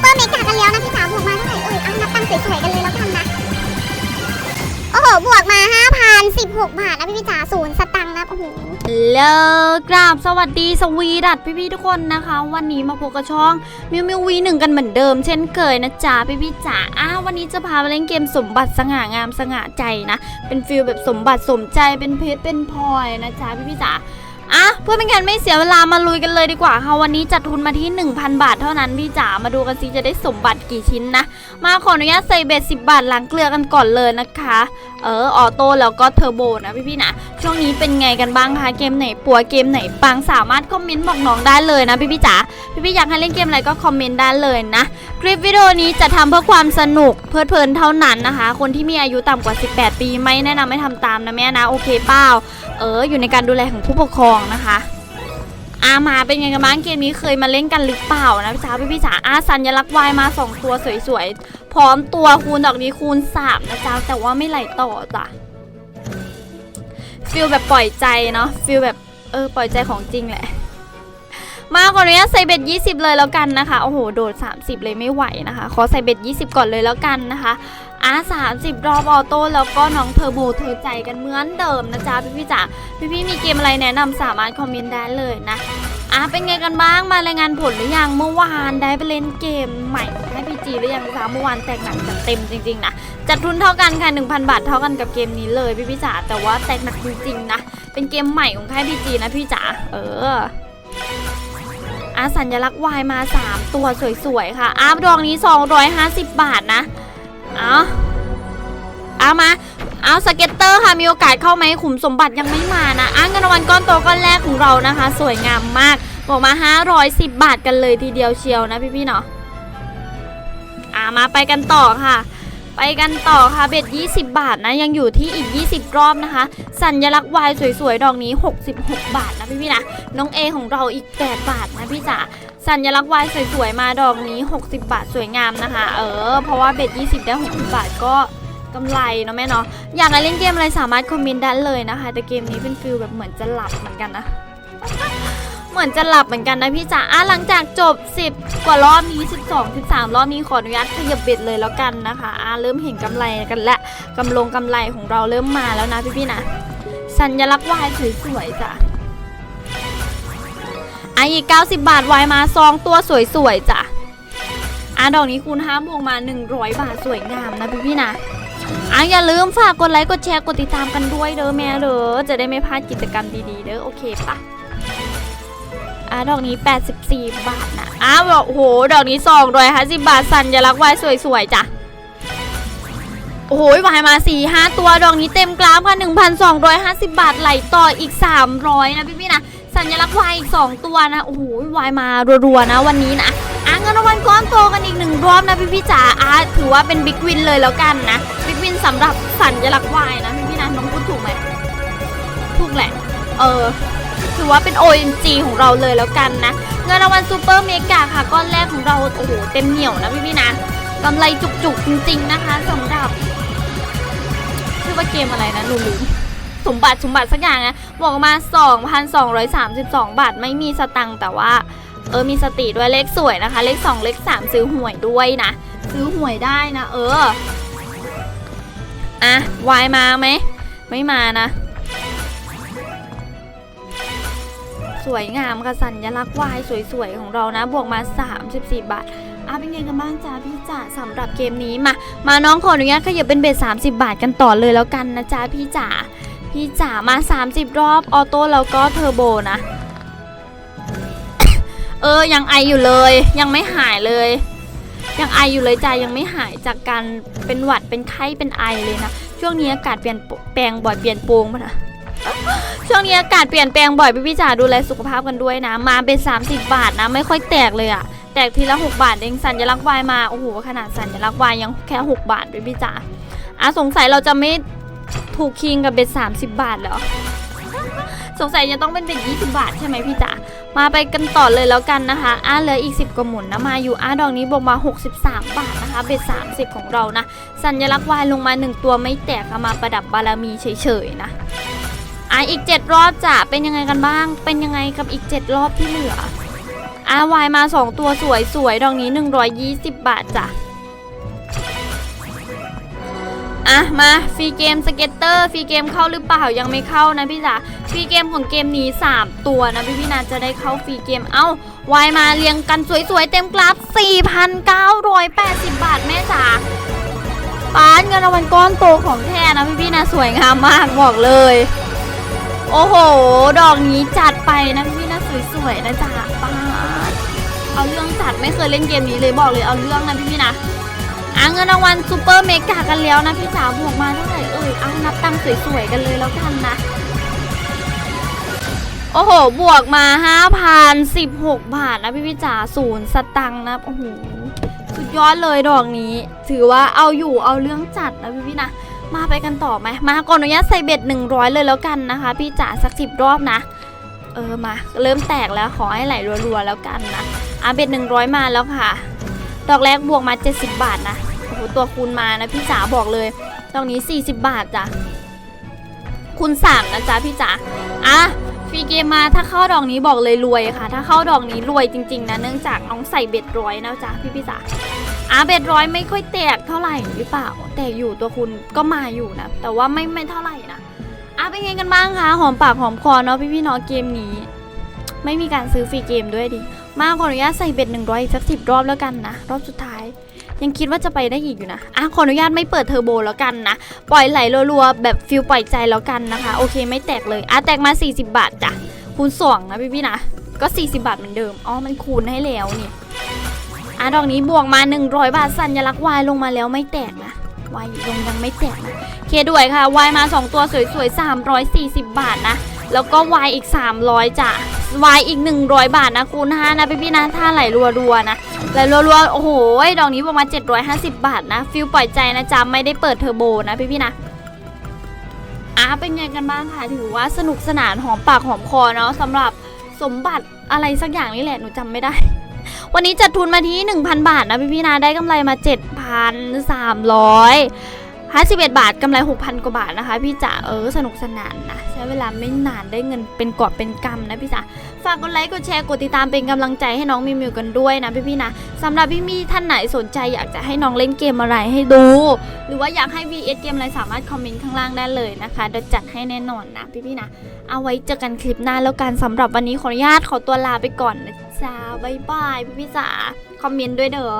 เปอร์เมกากันแล้วนะพี่จ๋าบวกมาเท่าไหร่เอ่ยเอานับตังค์สวยๆกันเลยแล้วกันนะ โอ้โห บวกมา 5,016 บาทนะพี่พี่จ๋าศูนย์สตังค์นะ โอ้โห เลิกกราบสวัสดีสวีดัตพี่ๆทุกคนนะคะ วันนี้มาพบกับช่องมิวมิววีหนึ่งกันเหมือนเดิม เช่นเคยนะจ๊ะพี่ๆจ๋าอ้าววันนี้จะพาไปเล่นเกมสมบัติสง่างามสง่าใจนะ เป็นฟิลแบบสมบัติสมใจเป็นเพชรเป็นพลอยนะจ๊ะพี่ๆจ๋า อะเพื่อเป็นการไม่เสียเวลามาลุยกันเลยดีกว่าค่ะวันนี้จัดทุนมาที่ 1,000 บาทเท่านั้นพี่จ๋ามาดูกันซิจะได้สมบัติกี่ชิ้นนะ มาขออนุญาตใส่เบ็ด10 บาทล้างเกลือกันก่อนเลยนะคะ เออออโต้แล้วก็เทอร์โบนะพี่ๆนะช่วงนี้เป็นไงกันบ้างคะเกมไหนปัวเกมไหนปังสามารถคอมเมนต์บอกน้องได้เลยนะพี่พี่ๆจ๋าพี่พี่ๆอยากให้เล่นเกมอะไรก็คอมเมนต์ได้เลยนะคลิปวิดีโอนี้จะทำเพื่อความสนุกเพลิดเพลินเท่านั้นนะคะ คนที่มีอายุต่ำกว่า 18 ปีไม่แนะนำให้ทำตามนะแม่นะโอเคเปล่า เอออยู่ในการดูแลของผู้ปกครองนะคะอามาเป็นไงกันบ้างเกมนี้เคยมาเล่นกันหรือเปล่านะพี่สาวพี่พี่ๆจ๋าอาสัญลักษณ์วายมาสองตัวสวยๆ พร้อมตัวคูณดอกนี้คูณสามนะจ๊ะแต่ว่าไม่ไหลต่อจ้ะฟิลแบบปล่อยใจเนาะฟิลแบบเออปล่อยใจของจริงแหละ มาขออนุญาตใส่เบ็ด20 เลยแล้วกันนะคะ โอ้โห โดด 30 เลยไม่ไหวนะคะ ขอใส่เบ็ด20 ก่อนเลยแล้วกันนะคะอะ30 รอบออโต้แล้วก็น้องเทอร์โบเธอใจกันเหมือนเดิมนะจ๊ะพี่พี่จ๋าพี่พี่มีเกมอะไรแนะนำสามารถคอมเมนต์ได้เลยนะอะเป็นไงกันบ้างมารายงานผลหรือยังเมื่อวานได้ไปเล่นเกมใหม่ให้พี่จีหรือยังจ๊ะเมื่อวานแตกหนักจัดเต็มจริงๆนะจัดทุนเท่ากันค่ะ1,000 บาทเท่ากันกับเกมนี้เลยพี่พี่จ๋าแต่ว่าแตกหนักจริงๆนะเป็นเกมใหม่ของค่ายพี่จีนะพี่จ๋าเออ อาสัญลักษณ์วายมา 3 ตัวสวยๆ ค่ะอาร์ดองนี้ 250 บาทนะ เอาเอามา เอาสเก็ตเตอร์ค่ะ มีโอกาสเข้าไหมขุมสมบัติยังไม่มานะอะเงินรางวัลก้อนโตก้อนแรกของเรานะคะ สวยงามมาก บอกมา 510 บาทกันเลยทีเดียวเชียวนะพี่ๆเนาะอ่ามาไปกันต่อค่ะ ไปกันต่อค่ะเบ็ด 20 บาทนะยังอยู่ที่อีก 20 รอบนะคะ สัญลักษณ์วายสวยๆ ดอกนี้ 66 บาทนะพี่ๆนะน้องเอของเราอีก 8 บาทนะพี่จ๋าสัญลักษณ์วายสวยๆ มาดอกนี้ 60 บาทสวยงามนะคะ เออ เพราะว่าเบ็ด 20 ได้ 60 บาทก็กำไรเนาะแม่เนาะอยากให้เล่นเกมอะไรสามารถคอมเมนต์ได้เลยนะคะ แต่เกมนี้เป็นฟิลแบบเหมือนจะหลับเหมือนกันนะ เหมือนจะหลับเหมือนกันนะพี่จ๋าอะหลังจากจบ 10 กว่ารอบนี้ 12 13 รอบนี้ขออนุญาตขยับเบ็ดเลยแล้วกันนะคะอะเริ่มเห็นกำไรกันแล้วกำลงกำไรของเราเริ่มมาแล้วนะพี่ๆนะ สัญลักษณ์วายสวยๆจ้ะอะอีก 90 บาทวายมาซองตัวสวยๆจ้ะอะดอกนี้คูณ5บวกมา 100 บาทสวยงามนะพี่ๆนะอะอย่าลืมฝากกดไลค์กดแชร์กดติดตามกันด้วยเด้อแม่เด้อจะได้ไม่พลาดกิจกรรมดีๆเด้อโอเคปะ อะดอกนี้ 84 บาทนะอ้าวโอ้โห ดอกนี้2ร้อยห้าสิบบาทสัญลักษณ์วายสวยๆจ้ะ โอ้โหวายมา4 5ตัว ดอกนี้เต็มกราฟค่ะ1,250บาทไหลต่ออีก300นะพี่ๆนะสัญลักษณ์วายอีก2ตัวนะ โอ้โหวายมารัวๆนะวันนี้นะอะเงินรางวัลก้อนโตกันอีกหนึ่งรอบนะพี่ๆจ๋าอะถือว่าเป็นบิ๊กวินเลยแล้วกันนะ บิ๊กวินสำหรับสัญลักษณ์วายนะพี่ๆนะน้องพูดถูกไหมถูกแหละ เออ ถือว่าเป็น OMG ของเราเลยแล้วกันนะ เงินรางวัลซูเปอร์เมกาค่ะก้อนแรกของเราโอ้โหเต็มเหนียวนะพี่พี่ๆนะกำไรจุกๆจริง ๆนะคะสำหรับชื่อว่าเกมอะไรนะหนูลืมสมบัติสมบัติสักอย่างนะบอกมา 2,232 บาทไม่มีสตังค์แต่ว่าเออมีสติด้วยเลขสวยนะคะ เลข 2 เลข 3 ซื้อหวยด้วยนะ ซื้อหวยได้นะ เออ อะวายมาไหม ไม่มานะ วยงามค่ะสัญลักษณ์วายสวยๆ ของเรานะ บวกมา 34 บาทอะเป็นไงกันบ้างจ้าพี่จ๋าสำหรับเกมนี้มา มาน้องขออนุญาตขยับเป็นเบส30 บาทกันต่อเลยแล้วกันนะจ๊ะพี่จ๋าพี่จ๋ามา 30 รอบออโต้แล้วก็เทอร์โบนะ เออยังไออยู่เลย ยังไม่หายเลย ยังไออยู่เลยจ้ายังไม่หายจากการเป็นหวัดเป็นไข้เป็นไอเลยนะ ช่วงนี้อากาศเปลี่ยนแปลงบ่อยเปลี่ยนโปรงมานะ ช่วงนี้อากาศเปลี่ยนแปลงบ่อยพี่พี่จ๋าดูแลสุขภาพกันด้วยนะ มาเป็น 30 บาทนะ ไม่ค่อยแตกเลยอะแตกทีละ 6 บาทเองสัญลักษณ์วายมา โอ้โห ขนาดสัญลักษณ์วายยังแค่ 6 บาทพี่พี่จ๋าอะสงสัยเราจะไม่ถูกคิงกับเบ็ด30 บาทเหรอสงสัยจะต้องเป็นเบ็ด20 บาทใช่ไหมพี่จ๋ามาไปกันต่อเลยแล้วกันนะคะอะเหลืออีก 10กว่าหมุนนะมาอยู่อะดอกนี้บวกมา 63 บาทนะคะเบ็ด30 ของเรานะ สัญลักษณ์วายลงมา 1 ตัวไม่แตกมาประดับบารมีเฉยๆนะ อะอีก 7 รอบจะเป็นยังไงกันบ้าง เป็นยังไงกับอีก 7 รอบที่เหลืออาวายมาสองตัวสวยสวยๆดอกนี้ 120 บาทจ้ะอะมาฟรีเกมสเก็ตเตอร์ฟรีเกมเข้าหรือเปล่ายังไม่เข้านะพี่จ๋าฟรีเกมของเกมนี้ 3 ตัวนะพี่พี่นาจะได้เข้าฟรีเกมเอ้าวายมาเรียงกันสวยๆเต็มกราฟ4,980 บาทแม่จ๋าป้านเงินรางวัลก้อนโตของแท้นะพี่พี่นาสวยงามมากบอกเลย โอ้โห ดอกนี้จัดไปนะพี่พี่นาสวยๆนะจ๊ะป้าเอาเรื่องจัดไม่เคยเล่นเกมนี้เลยบอกเลยเอาเรื่องนะพี่พี่นะอะเงินรางวัลซูเปอร์เมกากันแล้วนะพี่จ๋าบวกมาเท่าไหร่เอ่ยเอานับตังสวยๆกันเลยแล้วกันนะโอ้โห บวกมา5,016 บาทนะพี่พี่จ๋าศูนย์สตังค์นะ โอ้โห สุดยอดเลยดอกนี้ ถือว่าเอาอยู่เอาเรื่องจัดนะพี่พี่นะ มาไปกันต่อไหมมาก่อนอนุญาตใส่เบ็ด100 เลยแล้วกันนะคะ พี่จ๋าสักสิบรอบนะ เออมาเริ่มแตกแล้วขอให้ไหลรัวๆแล้วกันนะอะเบ็ด100 มาแล้วค่ะ ดอกแรกบวกมา 70 บาทนะโอ้โหตัวคูณมานะพี่จ๋าบอกเลยดอกนี้ 40 บาทจ้ะคูณ3นะจ๊ะพี่จ๋าอะฟรีเกมมาถ้าเข้าดอกนี้บอกเลยรวยค่ะ ถ้าเข้าดอกนี้รวยจริง ๆ นะเนื่องจากน้องใส่เบ็ดร้อยนะจ๊ะพี่พี่จ๋า อะเบ็ดร้อยไม่ค่อยแตกเท่าไหร่หรือเปล่า แต่อยู่ตัวคุณก็มาอยู่นะ แต่ว่าไม่ไม่เท่าไหร่นะอะเป็นไงกันบ้างคะ หอมปากหอมคอเนาะพี่พี่เนาะเกมนี้ ไม่มีการซื้อฟรีเกมด้วยดิ มาขออนุญาตใส่เบ็ดหนึ่งร้อยสักสิบรอบแล้วกันนะ รอบสุดท้าย ยังคิดว่าจะไปได้อีกอยู่นะอะขออนุญาตไม่เปิดเทอร์โบแล้วกันนะ ปล่อยไหลรัวๆแบบฟิลปล่อยใจแล้วกันนะคะ โอเคไม่แตกเลยอะแตกมา 40 บาทจ้ะคูณสองนะพี่ๆนะก็ 40 บาทเหมือนเดิม อ๋อ มันคูณให้แล้วนี่ อะดอกนี้บวกมา 100 บาทสัญลักษณ์วายลงมาแล้วไม่แตกนะวายลงยังไม่แตกนะเคด้วยค่ะวายมา 2 ตัวสวยๆ 340 บาทนะ แล้วก็วายอีก 300จ้ะวายอีก 100 บาทนะคูณ5นะพี่ๆนะถ้าไหลรัวๆนะไหลรัวๆโอ้โหดอกนี้ประมาณ750 บาทนะฟิลปล่อยใจนะจ๊ะไม่ได้เปิดเทอร์โบนะพี่ๆนะอะเป็นไงกันบ้างคะถือว่าสนุกสนานหอมปากหอมคอเนาะสำหรับสมบัติอะไรสักอย่างนี่แหละหนูจำไม่ได้ วันนี้จัดทุนมาที่ 1,000 บาทนะพี่ๆนะได้กำไรมา 7,300 51บาทกำไร 6,000 กว่าบาทนะคะ พี่จ๋าเออสนุกสนานนะ ใช้เวลาไม่นานได้เงินเป็นกอบเป็นกำนะพี่จ๋าฝากกดไลค์กดแชร์กดติดตามเป็นกำลังใจให้น้องมิวมิวกันด้วยนะพี่ๆนะสำหรับพี่มีท่านไหนสนใจอยากจะให้น้องเล่นเกมอะไรให้ดู หรือว่าอยากให้ VS เกมอะไรสามารถคอมเมนต์ข้างล่างได้เลยนะคะเดี๋ยวจัดให้แน่นอนนะพี่ๆนะเอาไว้เจอกันคลิปหน้าแล้วกันสำหรับวันนี้ขออนุญาตขอตัวลาไปก่อนนะ จ้าบ๊ายบายพี่ๆจ๋าคอมเมนต์ด้วยเด้อ